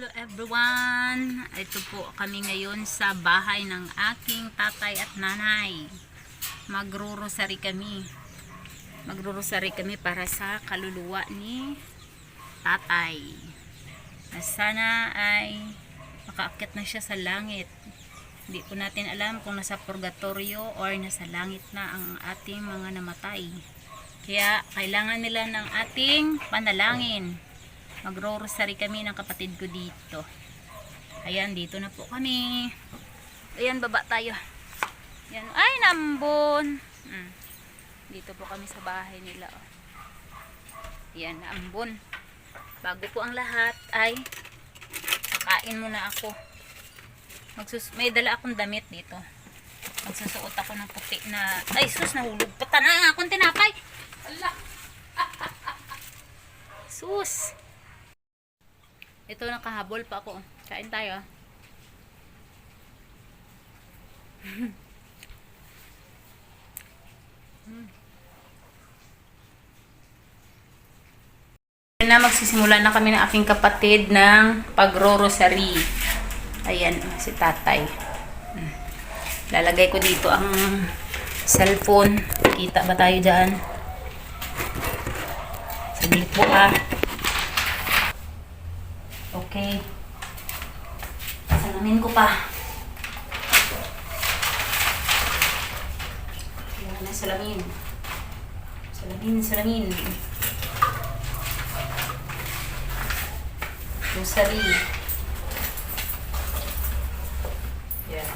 Hello everyone! Ito po kami ngayon sa bahay ng aking tatay at nanay. Magro-rosary kami. Magro-rosary kami para sa kaluluwa ni tatay. Na sana ay makaakyat na siya sa langit. Hindi po natin alam kung nasa purgatorio or nasa langit na ang ating mga namatay. Kaya kailangan nila ng ating panalangin magro-rosary kami ng kapatid ko dito. Ayan, dito na po kami. Ayan, baba tayo. Ayan, ay, nambon. Mm. Dito po kami sa bahay nila. Oh. Ayan, nambon. Bago po ang lahat ay kakain muna ako. Magsus may dala akong damit dito. Magsusuot ako ng puti na, ay sus, nahulog pa na akong tinapay. Ala. sus. Ito nakahabol pa ako. Kain tayo. ah. Mm. na magsisimula na kami ng aking kapatid ng pagro-rosary. Ayan, oh, si tatay. Mm. Lalagay ko dito ang cellphone. Kita ba tayo dyan? Saglit po ah. Okay. Salamin ko pa. Yan na salamin. Salamin, salamin. Rosary. Yan.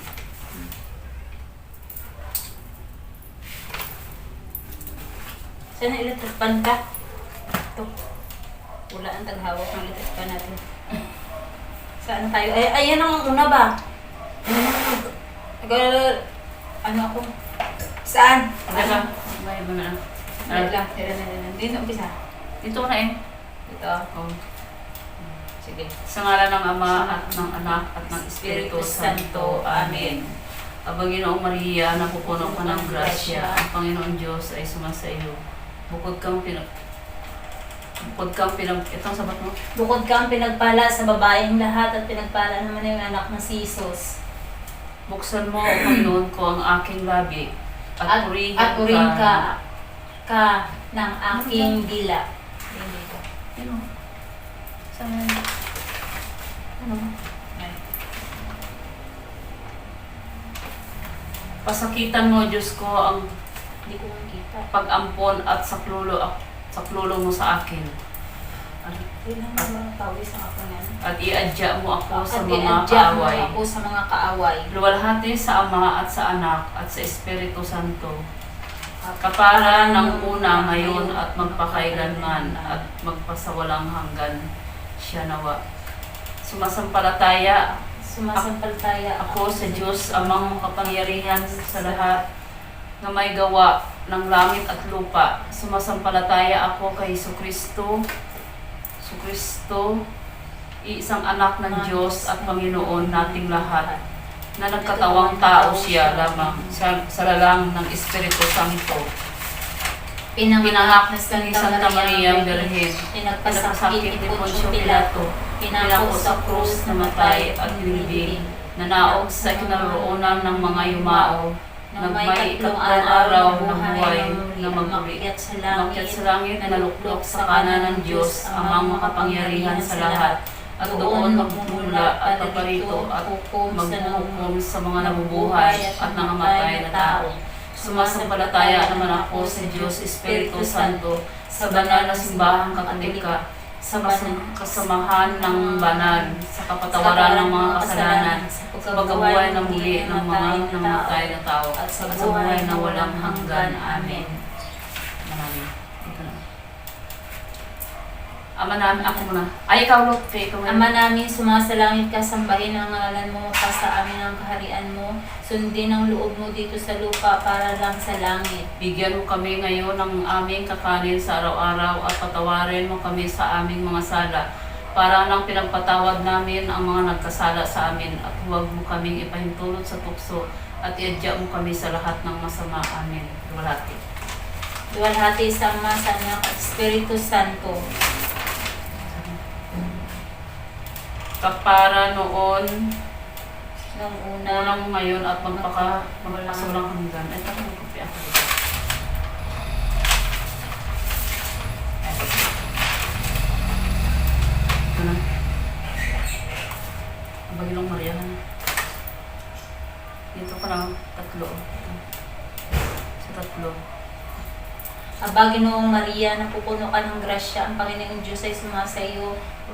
Sana electric pan ka? Ito. Wala ang taghawak ng electric pan natin. Saan tayo? Ay, ayan ang una ba? Nag- ano ako? Saan? Teka, bayad mo na. Wait lang. Tira na na. Dito umpisa. Dito na eh. Dito. Oh. Sige. Sa ngala ng Ama at ng Anak at ng Espiritu Santo. Amen. Abang Ginoong Maria, napupuno ka ng grasya, ang Panginoon Diyos ay sumasa iyo. Bukod kang pinag... Bukod kang pinag... Itong sabat mo? Bukod kang pinagpala sa babaeng lahat at pinagpala naman yung anak ng si Jesus. Buksan mo, O Panginoon ko, ang aking labi at, At, purihin at uring ka, ka ng aking dila. Ano? Saan? Ano? Pasakitan mo, Diyos ko, ang Hindi ko makita. pag-ampon at saklulo, saklulo mo sa akin. At, yan? at iadya mo ako sa At mga inadya mo kaaway. ako sa mga kaaway. Luwalhati sa Ama at sa Anak at sa Espiritu Santo. Kapara ng una ngayon at magpakailanman at magpasawalang hanggan siya nawa. Sumasampalataya Sumasampalataya ako sa Diyos amang kapangyarihan sa lahat na may gawa ng langit at lupa. Sumasampalataya ako kay Kristo, Kristo, isang anak ng Diyos at Panginoon nating lahat, na nagkatawang tao siya lamang sa, sa lalang ng Espiritu Santo. Pinanganak ni Santa Maria ang Birhen, Pinagpasakit ni Poncio Pilato. pinako sa krus na matay at nilibing, nanaog sa kinaroonan ng mga yumao, na may ikatlong araw ng buhay na makyat sa langit, sa langit, naluklok sa kanan ng Diyos, amang makapangyarihan sa lahat, at doon magmumula at paparito at maghuhukom sa mga nabubuhay at nangamatay na tao. Sumasampalataya naman ako sa Diyos Espiritu Santo, sa banal na simbahang katolika, sa kasam- kasamahan ng banal, sa kapatawaran ng mga kasalanan, sa pagkabuhay na muli ng mga namatay na tao, at sa buhay na walang hanggan. Amen. Maraming. Ito na. Ama namin, ako muna. Ay, ikaw. Kaya ikaw Ama namin, sumasalangit ka, sambahin ang ngalan mo, sa amin ang kaharian mo, sundin ang loob mo dito sa lupa para lang sa langit. Bigyan mo kami ngayon ng aming kakanin sa araw-araw at patawarin mo kami sa aming mga sala para nang pinagpatawad namin ang mga nagkasala sa amin at huwag mo kaming ipahintulot sa tukso at iadya mo kami sa lahat ng masama. Amen. Walati. Duwalhati sa Ama, sa Anak, at Espiritu Santo. kapara noon, ng una, unang ngayon at magpaka magpakasulang hanggan. Ay, tapos magkapi ako. Ito na. Ang bagilong Maria. Dito ka lang, tatlo. Sa tatlo. Abagi noong Maria, napupuno ka ng grasya. Ang Panginoong Diyos ay sumasa iyo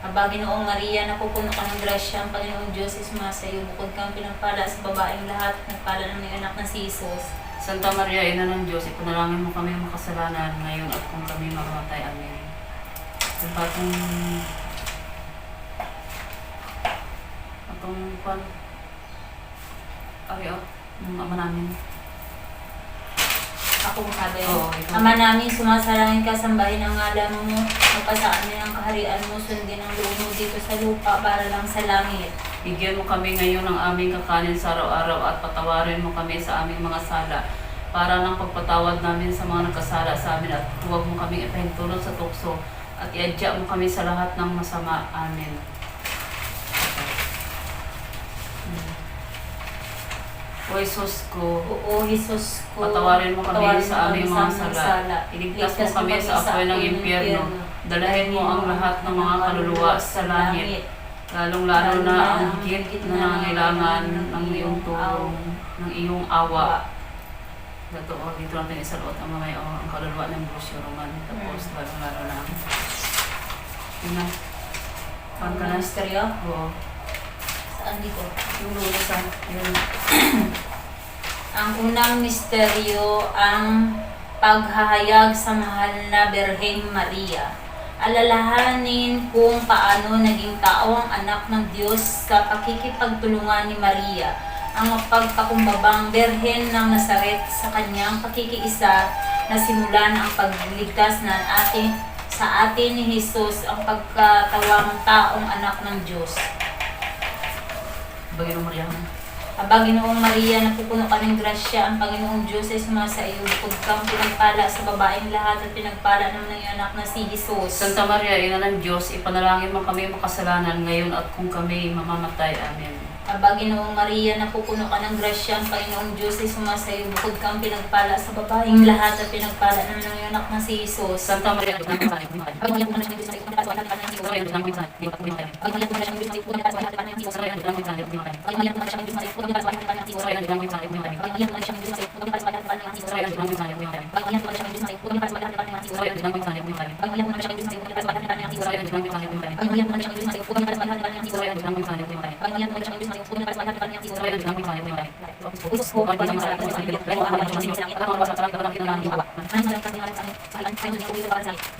Aba, Ginoong Maria, napupuno ka ng grasya, ang Panginoong Diyos is masayo. Bukod kang pinagpala sa babaeng lahat, nagpala ng may anak na si Jesus. Santa Maria, Ina ng Diyos, ipanalangin mo kami ang makasalanan ngayon at kung kami makamatay. Amen. Yung patong... Patong... Pan... Ari, oh. Ang ama namin akong sabi. Oo, ikaw. Ama namin, sumasalangin ka, sambahin ang ngalan mo, magpasaan amin ang kaharian mo, sundin ang loob mo dito sa lupa para lang sa langit. Bigyan mo kami ngayon ng aming kakanin sa araw-araw at patawarin mo kami sa aming mga sala para ng pagpatawad namin sa mga nagkasala sa amin at huwag mo kaming ipahintulot sa tukso at iadya mo kami sa lahat ng masama. Amen. O Jesus ko, Oo, Jesus ko. patawarin mo kami sa aming mga sala. Iligtas mo kami sa apoy ng impyerno. Dalahin mo ang lahat ng mga kaluluwa sa langit. Lalong-lalo na ang higit na nangangailangan ng iyong tulong, ng iyong awa. Dato, oh, dito lang tayo isalot ang mga oh, ang kaluluwa ng Brusyo Roman. Tapos, lalong-lalo na. Yun na. Pagka na, Pagkanas, ang dito, yung lulo sa yung ang unang misteryo ang paghahayag sa mahal na Birheng Maria. Alalahanin kung paano naging tao ang anak ng Diyos sa pakikipagtulungan ni Maria, ang pagkakumbabang Birhen ng Nazaret sa kanyang pakikiisa na simulan ang pagliligtas ng ating sa atin ni Jesus ang pagkatawang taong anak ng Diyos. Panginoong Maria. Ang Panginoong Maria, napupuno ka ng grasya. Ang Panginoong Diyos ay sumasa iyo. Bukod kang pinagpala sa babaeng lahat at pinagpala ng iyong anak na si Jesus. Santa Maria, Ina ng Diyos, ipanalangin mo kami makasalanan ngayon at kung kami mamamatay. Amen. Aba, Ginoong Maria, napupuno ka ng grasya ang Panginoong Diyos ay sumasayo. Bukod kang pinagpala sa babaeng lahat at pinagpala ng iyong anak na si Jesus. Santa Maria, Ina ng Diyos, magpapala ng Diyos, magpapala Diyos, magpapala ng Diyos, magpapala Diyos, magpapala ng Diyos, magpapala Diyos, magpapala ng Diyos, magpapala Diyos, magpapala ng Diyos, magpapala Diyos, magpapala ng Diyos, magpapala Diyos, magpapala ng Diyos, magpapala Diyos, magpapala ng Diyos, magpapala Diyos, magpapala ng Diyos, magpapala Diyos, magpapala ng Diyos, magpapala Diyos, magpapala ng Diyos, magpapala Diyos, magpapala ng Diyos, magpapala Diyos, magpapala ng Diyos, magpapala Diyos, magpapala ng Diyos, magpapala Diyos, magpapala ng Diyos, magpapala Diyos, magpapala ng Diyos, magpapala Diyos, magpapala ng Diyos, magpapala Diyos, magpapala ng Diyos, magpapala Diyos, magpapala ng Diyos, magpapala Diyos, magpapala ng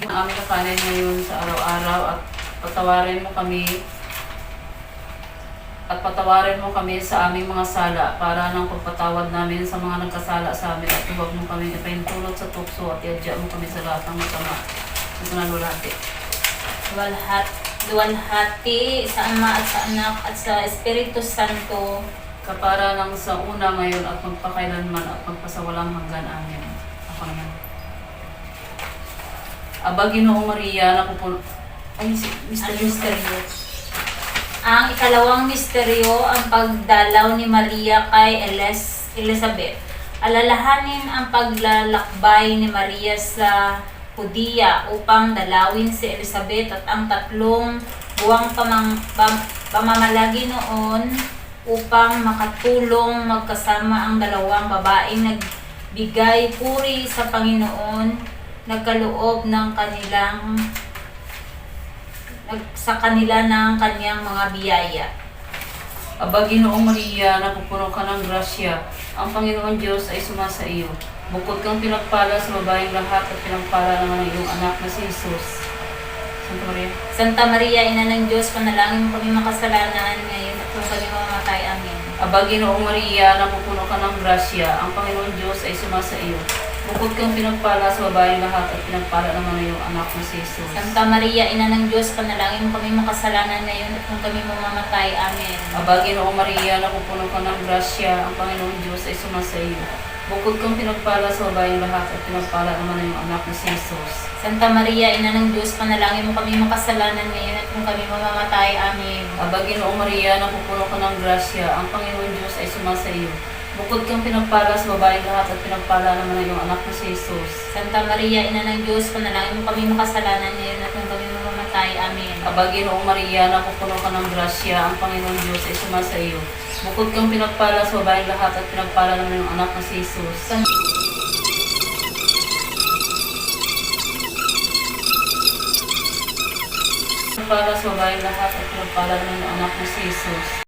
yung aming kapanan ngayon sa araw-araw at patawarin mo kami at patawarin mo kami sa aming mga sala para ng pagpatawad namin sa mga nagkasala sa amin at huwag mo kami ipahintulot sa tukso at iadya mo kami sa lahat ng masama. Ito na lulati. Luwalhat, luwalhati sa Ama at sa Anak at sa Espiritu Santo. Kapara ng sa una ngayon at magpakailanman at magpasawalang hanggan amin. Ako naman. Aba, Ginoo Maria, napupuno. Ay, si Ang Mr. Ang ikalawang misteryo, ang pagdalaw ni Maria kay Elis, Elizabeth. Alalahanin ang paglalakbay ni Maria sa Hudiya upang dalawin si Elizabeth at ang tatlong buwang pamang, pam, pamamalagi noon upang makatulong magkasama ang dalawang babaeng nagbigay puri sa Panginoon nagkaloob ng kanilang sa kanila ng kanyang mga biyaya. Aba, Ginoong Maria, napupuno ka ng grasya. Ang Panginoon Diyos ay sumasa iyo. Bukod kang pinagpala sa babaeng lahat at pinagpala naman ang iyong anak na si Jesus. Santa Maria. Santa Maria, Ina ng Diyos, panalangin mo kami makasalanan ngayon at kung kami mamamatay. Amen. Aba, Ginoong Maria, napupuno ka ng grasya, ang Panginoon Diyos ay sumasa iyo. Bukod kang pinagpala sa babae lahat at pinagpala naman ang iyong anak na si Jesus. Santa Maria, Ina ng Diyos, panalangin mo kami makasalanan ngayon at kung kami mamamatay. Amen. Aba, Ginoong Maria, napupuno ka ng grasya, ang Panginoon Diyos ay sumasa iyo. Bukod kang pinagpala sa babae lahat at pinagpala naman ang iyong anak na si Jesus. Santa Maria, Ina ng Diyos, panalangin mo kami makasalanan ngayon at kung kami mamamatay. Amen. Aba, Ginoong Maria, napupuno ka ng grasya, ang Panginoon Diyos ay sumasa iyo. Bukod kang pinagpala sa babae lahat at pinagpala naman ang iyong anak na si Jesus. Santa Maria, Ina ng Diyos, panalangin mo kami makasalanan ngayon at kung kami mamamatay. Amen. Aba, Ginoong Maria, napupuno ka ng grasya, ang Panginoon Diyos ay sumasa iyo. Bukod kang pinagpala sa babae lahat at pinagpala naman iyong anak na si Jesus. San- Pinagpala sa babae lahat at pinagpala naman iyong anak na si Jesus.